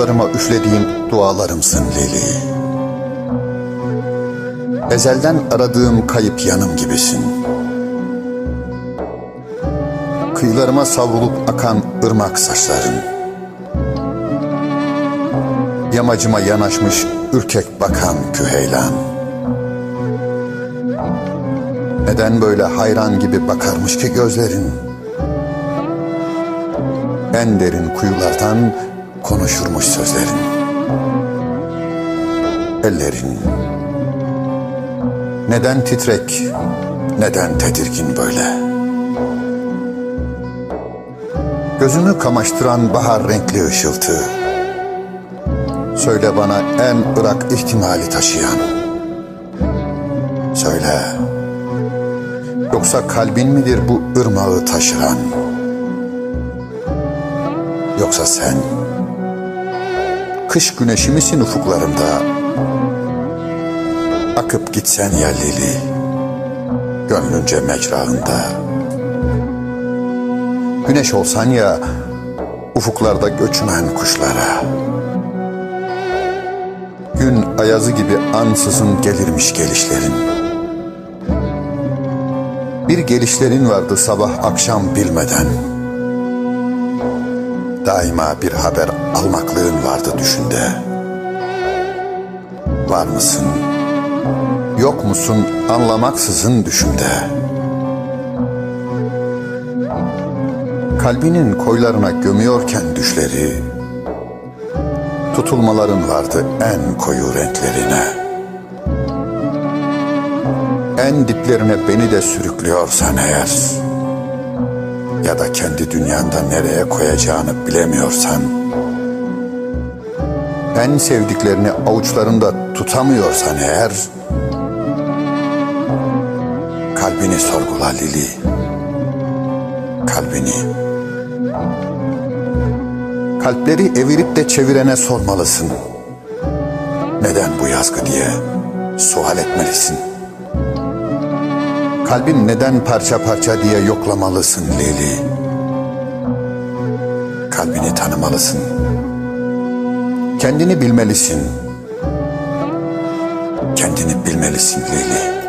avuçlarıma üflediğim dualarımsın Lili. Ezelden aradığım kayıp yanım gibisin. Kıyılarıma savrulup akan ırmak saçların. Yamacıma yanaşmış ürkek bakan küheylan. Neden böyle hayran gibi bakarmış ki gözlerin? En derin kuyulardan konuşurmuş sözlerin. Ellerin neden titrek, neden tedirgin böyle? Gözümü kamaştıran bahar renkli ışıltı. Söyle bana en ırak ihtimali taşıyan. Söyle. Yoksa kalbin midir bu ırmağı taşıran? Yoksa sen kış güneşi misin ufuklarımda? Akıp gitsen yerlili, gönlünce mecrağında. Güneş olsan ya ufuklarda göçmen kuşlara. Gün ayazı gibi ansızın gelirmiş gelişlerin. Bir gelişlerin vardı sabah akşam bilmeden. Daima bir haber almaklığın vardı düşünde. Var mısın? Yok musun anlamaksızın düşümde. Kalbinin koylarına gömüyorken düşleri, tutulmaların vardı en koyu renklerine. En diplerine beni de sürüklüyorsan eğer, ya da kendi dünyanda nereye koyacağını bilemiyorsan, en sevdiklerini avuçlarında tutamıyorsan eğer, kalbini sorgula Lili, kalbini. Kalpleri evirip de çevirene sormalısın. Neden bu yazgı diye sual etmelisin. Kalbim neden parça parça diye yoklamalısın Lili. Kalbini tanımalısın. Kendini bilmelisin. Kendini bilmelisin Lili.